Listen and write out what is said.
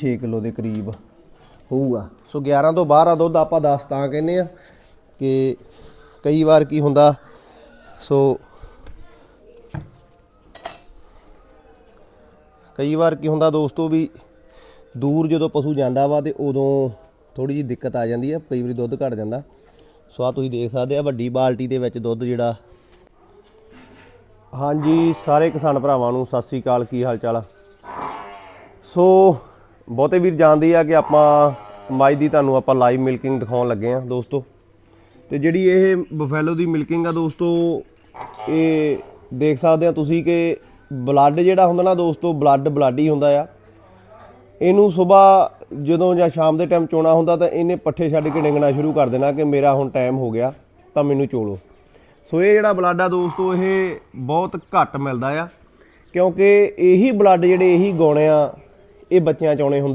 6 kilo ਦੇ ਕਰੀਬ ਹੋਊਗਾ। ਸੋ 11 ਤੋਂ ਬਾਹਰ ਆ ਦੁੱਧ ਆਪਾਂ 10 ਤਾਂ ਕਹਿੰਦੇ ਆ ਕਿ ਕਈ ਵਾਰ ਕੀ ਹੁੰਦਾ, ਸੋ ਕਈ ਵਾਰ ਕੀ ਹੁੰਦਾ ਦੋਸਤੋ ਵੀ ਦੂਰ ਜਦੋਂ ਪਸ਼ੂ ਜਾਂਦਾ ਵਾ ਤੇ ਉਦੋਂ ਥੋੜੀ ਜਿਹੀ ਦਿੱਕਤ ਆ ਜਾਂਦੀ ਆ, ਕਈ ਵਾਰੀ ਦੁੱਧ ਘਟ ਜਾਂਦਾ। ਸੋ ਆ ਤੁਸੀਂ ਦੇਖ ਸਕਦੇ ਆ ਵੱਡੀ ਬਾਲਟੀ ਦੇ ਵਿੱਚ ਦੁੱਧ ਜਿਹੜਾ। ਹਾਂਜੀ, ਸਾਰੇ ਕਿਸਾਨ ਭਰਾਵਾਂ ਨੂੰ ਸਤਿ ਸ੍ਰੀ ਅਕਾਲ, ਕੀ ਹਾਲ ਚਾਲ ਆ? ਸੋ ਬਹੁਤੇ ਵੀਰ ਜਾਣਦੇ ਆ ਕਿ ਆਪਾਂ ਮਾਈ ਦੀ ਤੁਹਾਨੂੰ ਆਪਾਂ ਲਾਈਵ ਮਿਲਕਿੰਗ ਦਿਖਾਉਣ ਲੱਗੇ ਆ ਦੋਸਤੋ। ਤੇ ਜਿਹੜੀ ਇਹ ਬਫੈਲੋ ਦੀ ਮਿਲਕਿੰਗ ਆ ਦੋਸਤੋ, ਇਹ ਦੇਖ ਸਕਦੇ ਆ ਤੁਸੀਂ ਕਿ ਬਲੱਡ ਜਿਹੜਾ ਹੁੰਦਾ ਨਾ ਦੋਸਤੋ ਬਲੱਡ ਬਲੱਡ ਹੀ ਹੁੰਦਾ ਆ। ਇਹਨੂੰ ਸਵੇਰ ਜਦੋਂ ਜਾਂ ਸ਼ਾਮ ਦੇ ਟਾਈਮ ਚੋਣਾ ਹੁੰਦਾ ਤਾਂ ਇਹਨੇ ਪੱਠੇ ਛੱਡ ਕੇ ਡਿੰਗਣਾ ਸ਼ੁਰੂ ਕਰ ਦੇਣਾ ਕਿ ਮੇਰਾ ਹੁਣ ਟਾਈਮ ਹੋ ਗਿਆ, ਤਾਂ ਮੈਨੂੰ ਚੋਲੋ। ਸੋ ਇਹ ਜਿਹੜਾ ਬਲੱਡ ਆ ਦੋਸਤੋ, ਇਹ ਬਹੁਤ ਘੱਟ ਮਿਲਦਾ ਆ, ਕਿਉਂਕਿ ਇਹੀ ਬਲੱਡ ਜਿਹੜੇ ਇਹੀ ਗਾਉਣੇ ਆ ਇਹ ਬੱਚਿਆਂ ਚ ਆਉਣੇ ਹੁੰਦੇ